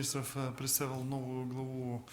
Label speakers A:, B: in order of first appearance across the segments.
A: министров э, представил новую главу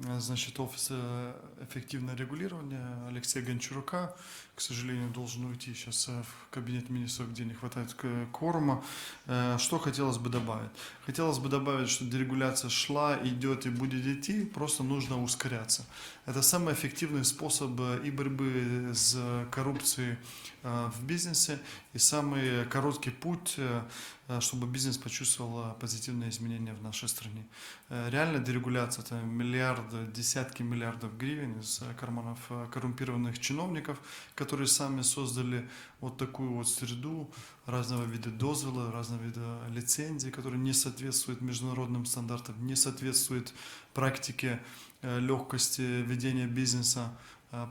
A: э, значит, Офиса эффективного регулирования Алексея Гончарука. К сожалению, должен уйти сейчас э, в кабинет министров, где не хватает к- кворума. Э, Что хотелось бы добавить? Хотелось бы добавить, что дерегуляция шла, идет и будет идти, просто нужно ускоряться. Это самый эффективный способ э, и борьбы с коррупцией э, в бизнесе, и самый короткий путь, э, э, чтобы бизнес почувствовал э, позитивные изменения в нашей стране. Реально дерегуляция – это миллиарды, десятки миллиардов гривен из карманов коррумпированных чиновников, которые сами создали вот такую вот среду разного вида дозвола, разного вида лицензий, которые не соответствуют международным стандартам, не соответствуют практике легкости ведения бизнеса.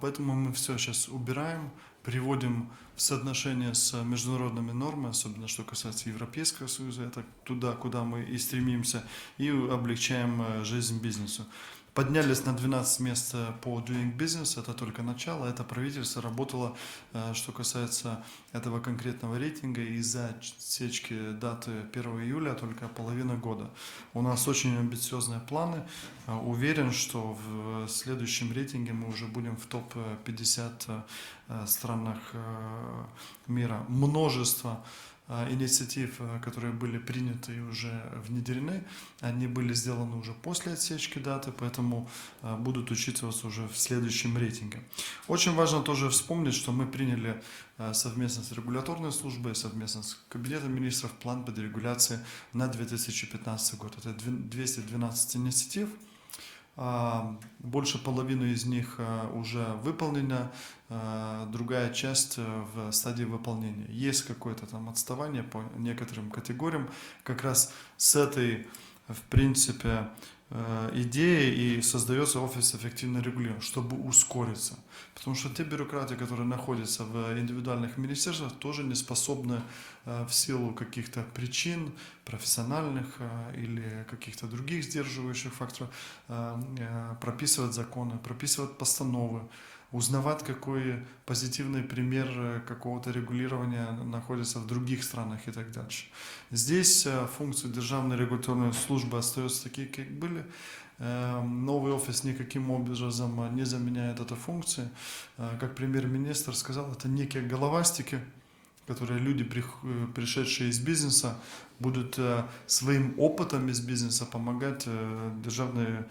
A: Поэтому мы все сейчас убираем, приводим в соотношение с международными нормами, особенно что касается Европейского Союза, это туда, куда мы и стремимся, и облегчаем э, жизнь бизнесу. Поднялись на 12 мест э, по Doing Business, это только начало, это правительство работало, э, что касается этого конкретного рейтинга, из-за отсечки даты 1 июля только половина года. У нас очень амбициозные планы, Э, Уверен, что в следующем рейтинге мы уже будем в топ-50 э, странах мира. Множество инициатив, э, которые были приняты и уже внедрены, они были сделаны уже после отсечки даты, поэтому э, будут учитываться уже в следующем рейтинге. Очень важно тоже вспомнить, что мы приняли э, совместно с регуляторной службой, совместно с Кабинетом министров план по дерегуляции на 2015 год. Это две- 212 инициатив. А, Больше половины из них а, уже выполнена, другая часть а, в стадии выполнения. Есть какое-то там отставание по некоторым категориям. Как раз с этой, в принципе, э, идеей и создается офис эффективного регулирования, чтобы ускориться. Потому что те бюрократы, которые находятся в индивидуальных министерствах, тоже не способны э, в силу каких-то причин, профессиональных э, или каких-то других сдерживающих факторов, э, э, прописывать законы, прописывать постановы, Узнавать, какой позитивный пример э, какого-то регулирования находится в других странах и так дальше. Здесь э, функции державной регуляторной службы остаются такие, как были. Э, Новый офис никаким образом не заменяет эту функцию. Как премьер-министр сказал, это некие головастики, которые люди, пришедшие из бизнеса, будут своим опытом из бизнеса помогать державной,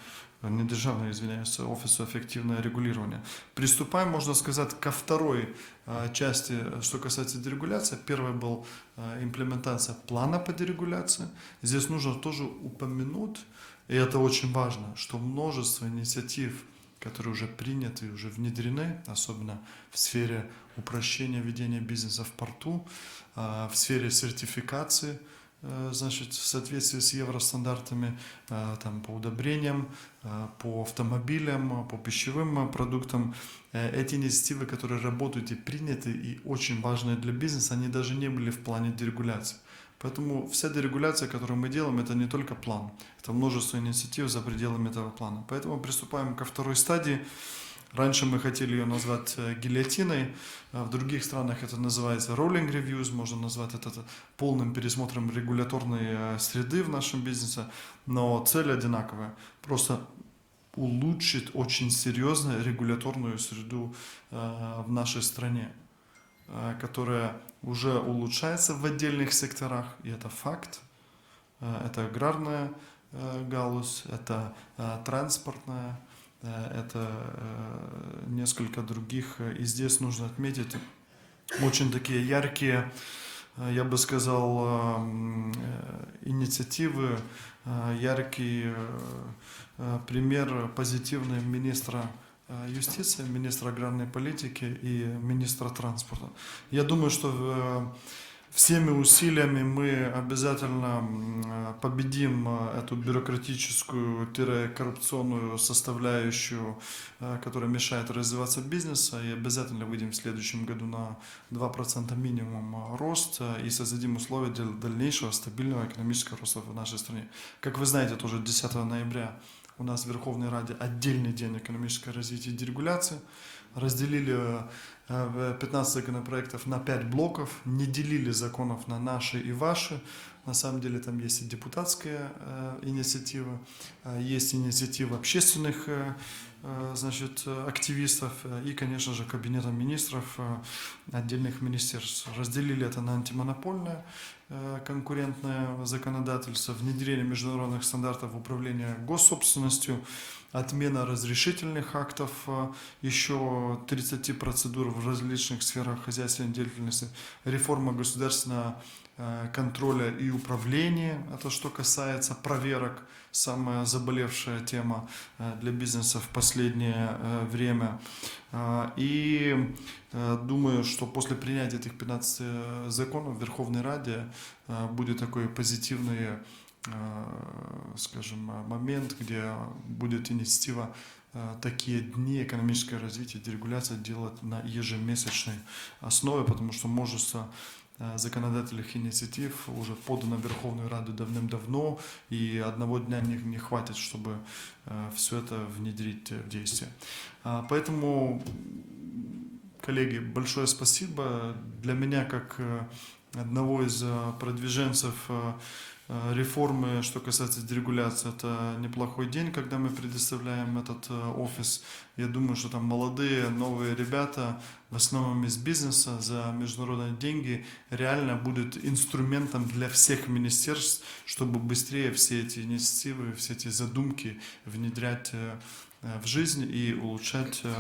A: не державной, извиняюсь, офису эффективного регулирования. Приступаем, можно сказать, ко второй э, части, э, что касается дерегуляции. Первый был э, имплементация плана по дерегуляции. Здесь нужно тоже упомянуть, и это очень важно, что множество инициатив, которые уже приняты уже внедрены, особенно в сфере упрощения ведения бизнеса в порту, а, в сфере сертификации, э, значит, в соответствии с евростандартами, э, там, по удобрениям, э, по автомобилям, э, по пищевым э, продуктам. Э, Эти инициативы, которые работают и приняты, и очень важные для бизнеса, они даже не были в плане дерегуляции. Поэтому вся дерегуляция, которую мы делаем, это не только план, это множество инициатив за пределами этого плана. Поэтому приступаем ко второй стадии. Раньше мы хотели ее назвать э, гильотиной, а в других странах это называется rolling reviews, можно назвать это полным пересмотром регуляторной э, среды в нашем бизнесе, но цель одинаковая. Просто улучшить очень серьезно регуляторную среду э, в нашей стране, которая уже улучшается в отдельных секторах, и это факт. Это аграрная галузь, это транспортная, это э, несколько других. И здесь нужно отметить очень такие яркие, э, я бы сказал, э, э, инициативы, э, яркий э, э, пример позитивный министра э, юстиции, министра аграрной политики и министра транспорта. Я думаю, что э, всеми усилиями мы обязательно победим э, эту бюрократическую коррупционную составляющую, э, которая мешает развиваться бизнесу, и обязательно выйдем в следующем году на 2% минимум э, рост и создадим условия для дальнейшего стабильного экономического роста в нашей стране. Как вы знаете, тоже 10 ноября у нас в Верховной Раде отдельный день экономического развития и дерегуляции. Разделили э, 15 законопроектов на 5 блоков, не делили законов на наши и ваши. На самом деле там есть и депутатская э, инициатива, э, есть инициатива общественных э, значит, активистов и, конечно же, кабинета министров отдельных министерств. Разделили это на антимонопольное конкурентное законодательство, внедрение международных стандартов управления госсобственностью, отмена разрешительных актов, еще 30 процедур в различных сферах хозяйственной деятельности, реформа государственного контроля и управления, это что касается проверок, самая заболевшая тема э, для бизнеса в последнее э, время. Э, И э, думаю, что после принятия этих 15 законов в Верховной Раде э, будет такой позитивный э, скажем, э, момент, где будет инициатива э, такие дни экономического развития, дерегуляция делать на ежемесячной основе, потому что множество э, законодательных инициатив уже подано Верховную Раду давным-давно, и одного дня не, не хватит, чтобы все это внедрить э, в действие. А, Поэтому, коллеги, большое спасибо. Для меня, как э, одного из э, продвиженцев э, э, реформы, что касается дерегуляции, это неплохой день, когда мы предоставляем этот э, офис. Я думаю, что там молодые, новые ребята, в основном из бизнеса, за международные деньги, реально будут инструментом для всех министерств, чтобы быстрее все эти инициативы, все эти задумки внедрять э, э, в жизнь и улучшать э,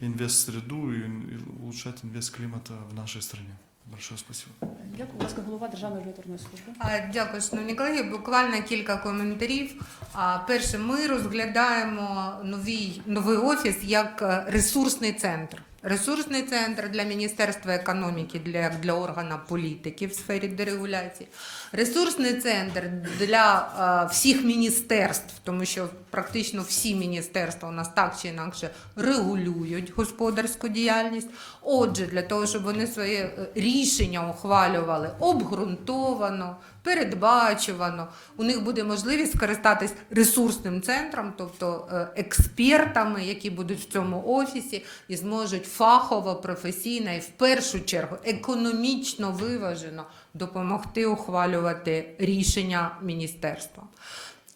A: инвест-среду и улучшать инвест-климат э, в нашей стране. Большое спасибо.
B: Дякую, будь ласка, голова Державної регуляторної служби.
C: А, Дякую, шановні колеги. Буквально кілька коментарів. А, Перше, ми розглядаємо новий, новий офіс як е, ресурсний центр. Ресурсний центр для Міністерства економіки, для, для органа політики в сфері дерегуляції. Ресурсний центр для е, всіх міністерств, тому що практично всі міністерства у нас так чи інакше регулюють господарську діяльність. Отже, для того, щоб вони своє е, рішення ухвалювали обґрунтовано, передбачувано, у них буде можливість скористатись ресурсним центром, тобто е, експертами, які будуть в цьому офісі і зможуть фахово, професійно і в першу чергу економічно виважено допомогти ухвалювати рішення міністерства.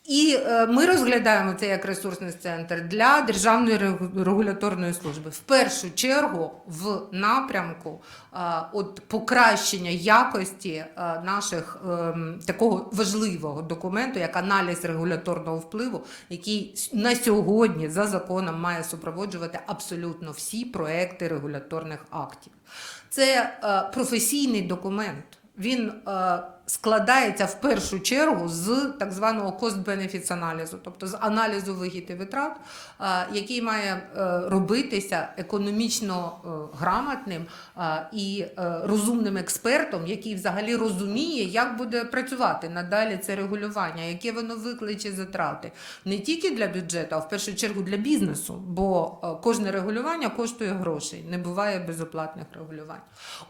C: І е, ми розглядаємо це як ресурсний центр для Державної регу- регуляторної служби. В першу чергу в напрямку е, от покращення якості е, наших ем, такого важливого документу, як аналіз регуляторного впливу, який на сьогодні за законом має супроводжувати абсолютно всі проекти регуляторних актів. Це професійний документ. Він складається в першу чергу з так званого cost-benefits аналізу, тобто з аналізу вигід і витрат, е, який має е, робитися економічно е, грамотним і розумним експертом, який взагалі розуміє, як буде працювати надалі це регулювання, яке воно викличе затрати не тільки для бюджету, а в першу чергу для бізнесу, бо кожне регулювання коштує грошей, не буває безоплатних регулювань.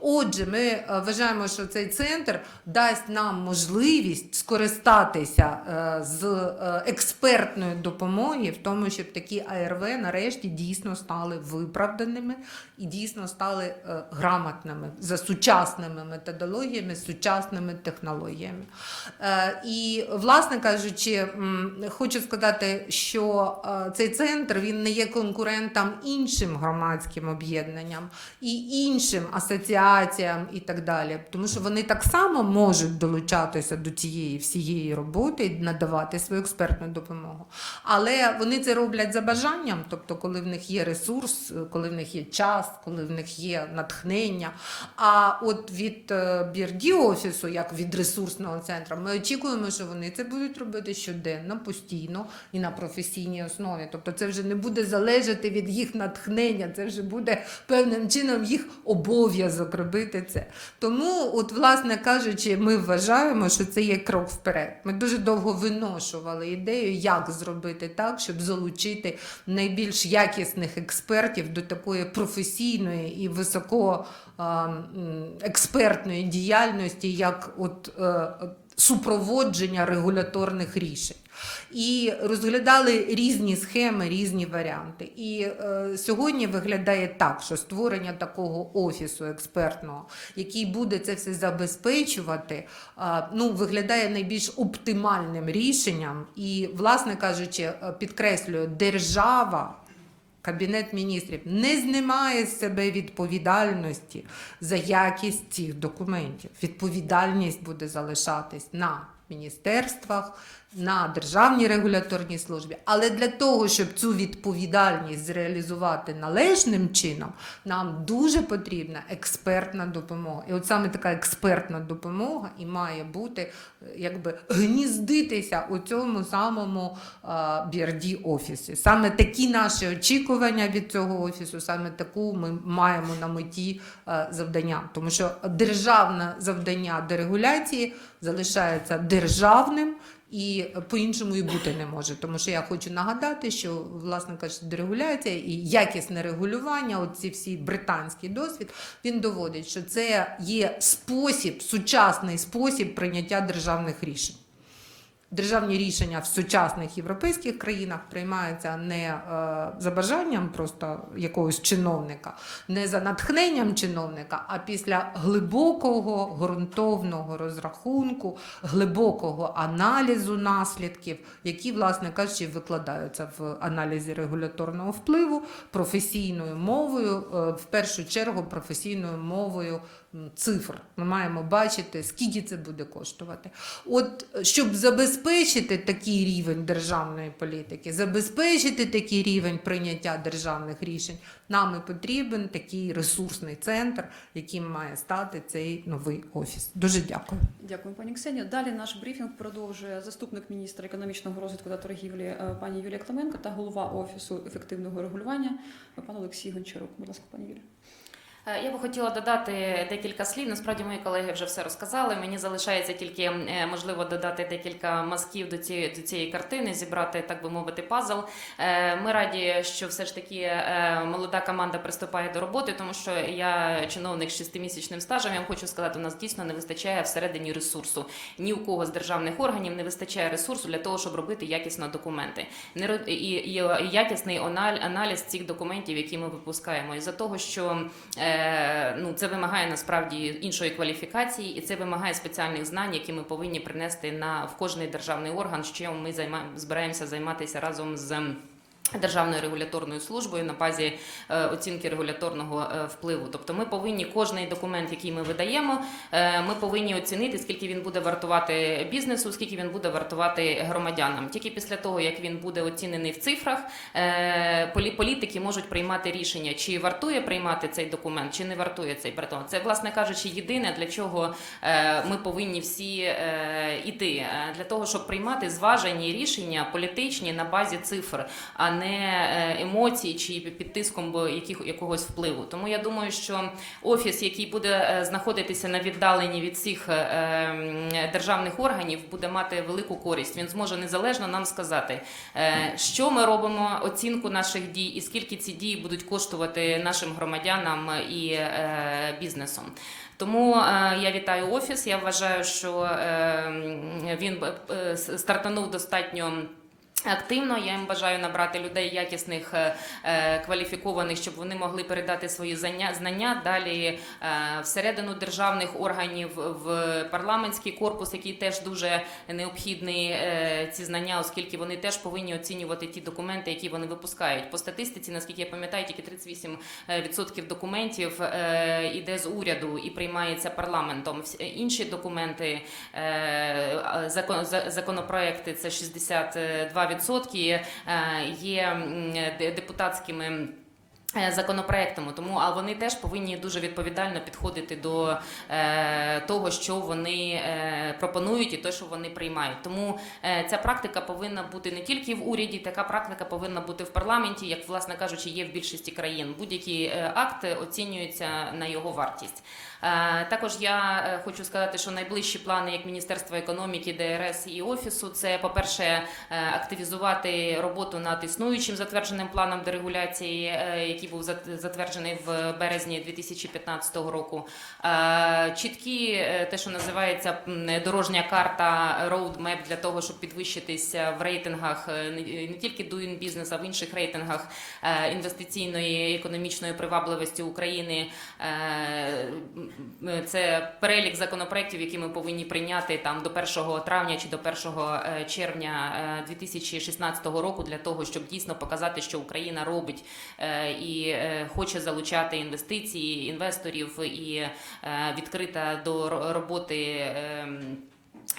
C: Отже, ми вважаємо, що цей центр дасть нам можливість скористатися е, з е, експертної допомоги, в тому, щоб такі АРВ нарешті дійсно стали виправданими і дійсно стали е, грамотними за сучасними методологіями, сучасними технологіями. І, власне кажучи, хочу сказати, що цей центр він не є конкурентом іншим громадським об'єднанням і іншим асоціаціям і так далі, тому що вони так само можуть долучатися до цієї всієї роботи і надавати свою експертну допомогу. Але вони це роблять за бажанням, тобто, коли в них є ресурс, коли в них є час, коли в них є натхнення. А от від бірді офісу, як від ресурсного центру, ми очікуємо, що вони це будуть робити щоденно, постійно і на професійній основі. Тобто, це вже не буде залежати від їх натхнення, це вже буде певним чином їх обов'язок робити це. Тому, от, власне кажучи, ми вважаємо, що це є крок вперед. Ми дуже довго виношували ідею, як зробити так, щоб залучити найбільш якісних експертів до такої професійної і високо а, м, експертної діяльності, як от. Супроводження регуляторних рішень. І розглядали різні схеми, різні варіанти. І е, сьогодні виглядає так, що створення такого офісу експертного, який буде це все забезпечувати, е, ну, виглядає найбільш оптимальним рішенням. І, власне кажучи, е, підкреслюю, держава. Кабінет міністрів не знімає з себе відповідальності за якість цих документів. Відповідальність буде залишатись на міністерствах, на державній регуляторній службі. Але для того, щоб цю відповідальність зреалізувати належним чином, нам дуже потрібна експертна допомога. І от саме така експертна допомога і має бути е, якби гніздитися у цьому самому BRD офісі. Саме такі наші очікування від цього офісу, саме таку ми маємо на меті е, завдання. Тому що державне завдання дерегуляції залишається державним. І по-іншому і бути не може. Тому що я хочу нагадати, що власне кажучи, дерегуляція і якісне регулювання, оці всі британський досвід, він доводить, що це є спосіб, сучасний спосіб прийняття державних рішень. Державні рішення в сучасних європейських країнах приймаються не е, за бажанням просто якогось чиновника, не за натхненням чиновника, а після глибокого ґрунтовного розрахунку, глибокого аналізу наслідків, які, власне кажучи, викладаються в аналізі регуляторного впливу професійною мовою, е, в першу чергу професійною мовою цифр. Ми маємо бачити, скільки це буде коштувати. От щоб забезпечити такий рівень державної політики, забезпечити такий рівень прийняття державних рішень, нам і потрібен такий ресурсний центр, яким має стати цей новий офіс. Дуже дякую.
B: Дякую, пані Ксенію. Далі наш брифінг продовжує заступник міністра економічного розвитку та торгівлі е, пані Юлія Клименко та голова офісу ефективного регулювання пан Олексій Гончарук. Будь ласка, пані Юлія.
D: Е, Я би хотіла додати декілька слів. Насправді мої колеги вже все розказали. Мені залишається тільки е, можливо додати декілька мазків до цієї до цієї картини, зібрати, так би мовити, пазл. Е, Ми раді, що все ж таки молода команда приступає до роботи, тому що я чиновник з шестимісячним стажем. Я вам хочу сказати, у нас дійсно не вистачає всередині ресурсу. Ні у кого з державних органів не вистачає ресурсу для того, щоб робити якісно документи. Не і, і, і якісний аналіз цих документів, які ми випускаємо, із за того, що ну це вимагає насправді іншої кваліфікації, і це вимагає спеціальних знань, які ми повинні принести на в кожний державний орган. Що ми займаємо збираємося займатися разом з. Державною регуляторною службою на базі е, оцінки регуляторного е, впливу. Тобто, ми повинні кожний документ, який ми видаємо, е, ми повинні оцінити, скільки він буде вартувати бізнесу, скільки він буде вартувати громадянам. Тільки після того, як він буде оцінений в цифрах, полі- політики можуть приймати рішення, чи вартує приймати цей документ, чи не вартує цей бретон. Це, власне кажучи, єдине для чого ми повинні всі іти для того, щоб приймати зважені рішення політичні на базі цифр, а не е, емоцій чи під тиском яких, якогось впливу. Тому я думаю, що офіс, який буде е, знаходитися на віддаленні від всіх е, державних органів, буде мати велику користь. Він зможе незалежно нам сказати, що ми робимо, оцінку наших дій, і скільки ці дії будуть коштувати нашим громадянам і бізнесом. Тому я вітаю офіс. Я вважаю, що е, він стартанув достатньо. Активно я їм бажаю набрати людей якісних, е, е, кваліфікованих, щоб вони могли передати свої знання, далі е, всередину державних органів, в парламентський корпус, який теж дуже необхідний ці знання, оскільки вони теж повинні оцінювати ті документи, які вони випускають. По статистиці, наскільки я пам'ятаю, тільки 38% документів іде з уряду і приймається парламентом. Інші документи, закон, законопроекти це 62% е, є депутатськими. Е, Законопроектами, тому а вони теж повинні дуже відповідально підходити до е, того, що вони е, пропонують, і те, що вони приймають. Тому е, ця практика повинна бути не тільки в уряді, така практика повинна бути в парламенті, як власне кажучи, є в більшості країн. Будь-який е, акт оцінюється на його вартість. Е, Також я е, хочу сказати, що найближчі плани як Міністерства економіки, ДРС і офісу це, по-перше, е, активізувати роботу над існуючим затвердженим планом дерегуляції, е, який був затверджений в березні 2015 року. Е, Чіткі, е, те, що називається дорожня карта, роудмеп для того, щоб підвищитися в рейтингах е, не тільки doing business, а в інших рейтингах інвестиційної економічної привабливості України. Це перелік законопроєктів, які ми повинні прийняти там до 1 травня чи до 1 е, червня е, 2016 року для того, щоб дійсно показати, що Україна робить е, і е, хоче залучати інвестиції, інвесторів і е, відкрита до роботи.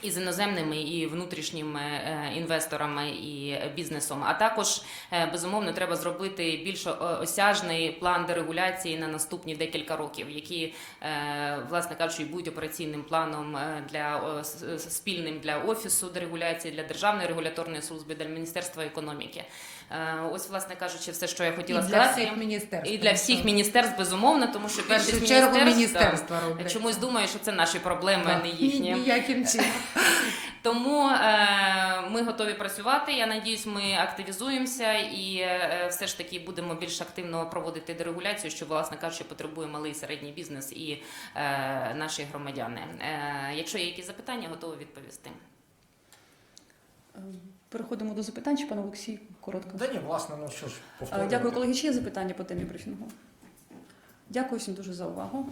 D: Ем, і з іноземними і внутрішніми е, інвесторами і бізнесом. А також е, безумовно треба зробити більш осяжний план дерегуляції на наступні декілька років, які, е, власне кажучи, будуть операційним планом е, для спільним для офісу дерегуляції, для державної регуляторної служби, для міністерства економіки. Е, Ось, власне кажучи, все, що я
C: І
D: хотіла
C: для
D: сказати.
C: всіх міністерств.
D: І для всіх міністерств, безумовно, тому що більшість міністерств,
C: міністерства роблять.
D: чомусь думаю, що це наші проблеми, а не
C: Ні-
D: їхні.
C: Ніяким чином.
D: Тому е, ми готові працювати. Я надіюсь, ми активізуємося і е, все ж таки будемо більш активно проводити дерегуляцію, що, власне кажучи, потребує малий і середній бізнес і е, наші громадяни. Е, якщо є якісь запитання, готові відповісти.
B: Переходимо до запитань, чи пан Олексій коротко.
E: Да ні, власне, ну що ж,
B: Е. Дякую, колеги. Чи є запитання по темі брифінгу? Дякую всім дуже за увагу.